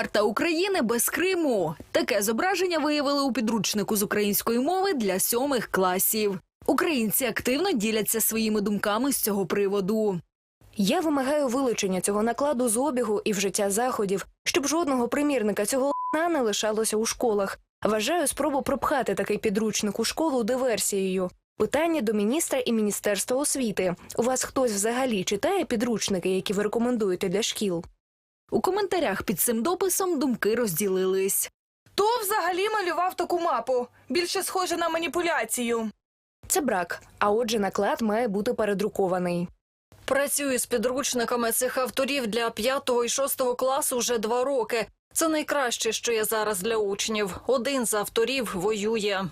Карта України без Криму. Таке зображення виявили у підручнику з української мови для сьомих класів. Українці активно діляться своїми думками з цього приводу. Я вимагаю вилучення цього накладу з обігу і вжиття заходів, щоб жодного примірника цього лна не лишалося у школах. Вважаю спробу пропхати такий підручник у школу диверсією. Питання до міністра і міністерства освіти. У вас хтось взагалі читає підручники, які ви рекомендуєте для шкіл? У коментарях під цим дописом думки розділились. Хто взагалі малював таку мапу? Більше схоже на маніпуляцію. Це брак. А отже, наклад має бути передрукований. Працюю з підручниками цих авторів для 5 і 6 класу вже два роки. Це найкраще, що є зараз для учнів. Один з авторів воює.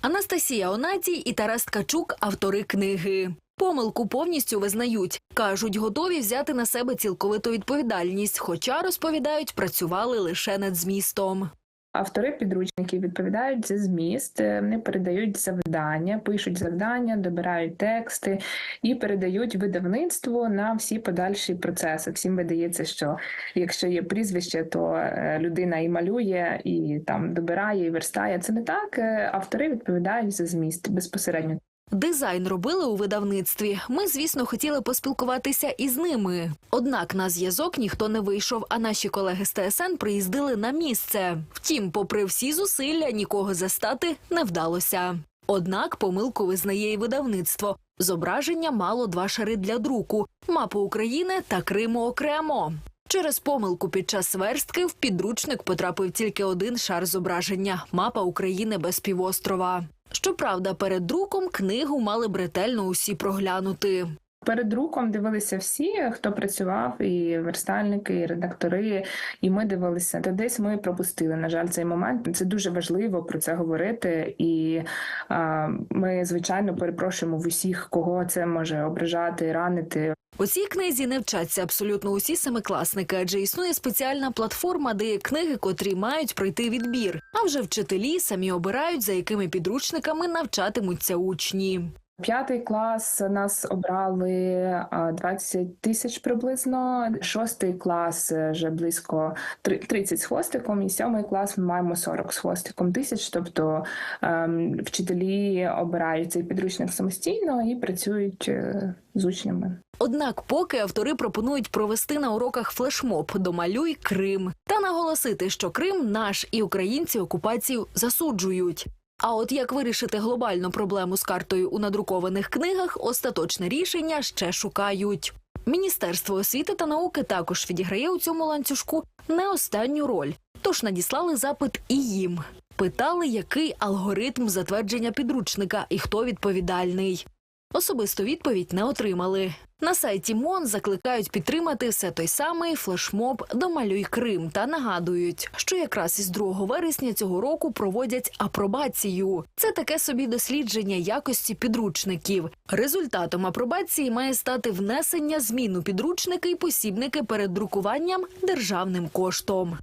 Анастасія Онатій і Тарас Ткачук – автори книги. Помилку повністю визнають. Кажуть, готові взяти на себе цілковиту відповідальність, хоча, розповідають, працювали лише над змістом. Автори підручників відповідають за зміст, е, вони передають завдання, пишуть завдання, добирають тексти і передають видавництву на всі подальші процеси. Всім видається, що якщо є прізвище, то е, людина і малює, і там добирає, і верстає. Це не так. Е, Автори відповідають за зміст безпосередньо. Дизайн робили у видавництві. Ми, звісно, хотіли поспілкуватися із ними. Однак на зв'язок ніхто не вийшов, а наші колеги з ТСН приїздили на місце. Втім, попри всі зусилля, нікого застати не вдалося. Однак помилку визнає і видавництво. Зображення мало два шари для друку: мапу України та Криму окремо. Через помилку під час верстки в підручник потрапив тільки один шар зображення мапа України без півострова. Щоправда, перед друком книгу мали б ретельно усі проглянути. Перед друком дивилися всі, хто працював, і верстальники, і редактори. І ми дивилися. Та десь ми пропустили, на жаль, цей момент. Це дуже важливо про це говорити. І а, ми, звичайно, перепрошуємо в усіх, кого це може ображати, ранити. У цій книзі не вчаться абсолютно усі семикласники, адже існує спеціальна платформа, де є книги, котрі мають пройти відбір. А вже вчителі самі обирають, за якими підручниками навчатимуться учні. П'ятий клас нас обрали а, 20 тисяч приблизно. Шостий клас е, вже близько три- 30 з хвостиком, і сьомий клас ми маємо 40 з хвостиком тисяч. Тобто ем, вчителі обирають цей підручник самостійно і працюють е, з учнями. Однак, поки автори пропонують провести на уроках флешмоб «Домалюй Крим та наголосити, що Крим наш і українці окупацію засуджують. А от як вирішити глобальну проблему з картою у надрукованих книгах, остаточне рішення ще шукають. Міністерство освіти та науки також відіграє у цьому ланцюжку не останню роль. Тож надіслали запит і їм. Питали, який алгоритм затвердження підручника і хто відповідальний. Особисту відповідь не отримали. На сайті МОН закликають підтримати все той самий флешмоб «Домалюй Крим» та нагадують, що якраз із 2 вересня цього року проводять апробацію. Це таке собі дослідження якості підручників. Результатом апробації має стати внесення змін у підручники і посібники перед друкуванням державним коштом.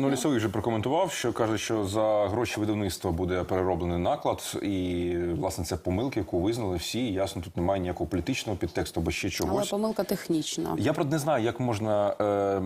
Ну, лісовий вже прокоментував, що каже, що за гроші видавництва буде перероблений наклад, і власне це помилки, яку визнали всі. І, Ясно, тут немає ніякого політичного підтексту або ще Але помилка технічна. Я правда не знаю, як можна е,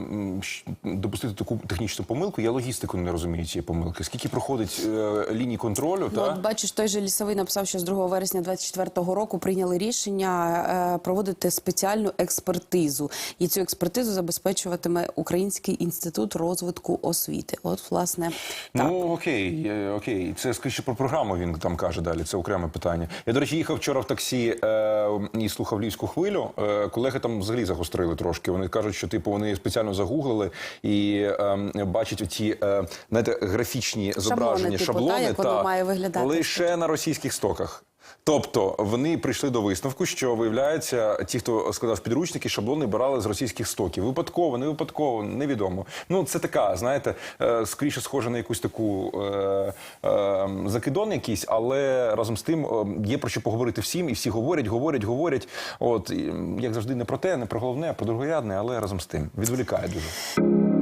допустити таку технічну помилку. Я логістику не розумію цієї помилки. Скільки проходить е, ліній контролю, Ну, та от бачиш, той же лісовий написав, що з 2 вересня 2024 року прийняли рішення е, проводити спеціальну експертизу, і цю експертизу забезпечуватиме Український інститут розвитку освіти. От, власне, так. Ну окей, окей, це скоріше про програму. Він там каже далі. Це окреме питання. Я до речі, їхав вчора в таксі е, і слухав львівську хвилю. Е, колеги там взагалі загострили трошки. Вони кажуть, що типу вони спеціально загуглили і е, бачать оті е, знаєте, графічні зображення, типу, шаблони та, як воно має виглядати. лише на російських стоках. Тобто вони прийшли до висновку, що виявляється, ті, хто складав підручники, шаблони брали з російських стоків. Випадково, не випадково, невідомо. Ну це така, знаєте, е, скоріше схоже на якусь таку е, е, закидон якийсь, але разом з тим е, є про що поговорити всім, і всі говорять, говорять, говорять. От як завжди, не про те, не про головне, а про другорядне, але разом з тим відволікає дуже.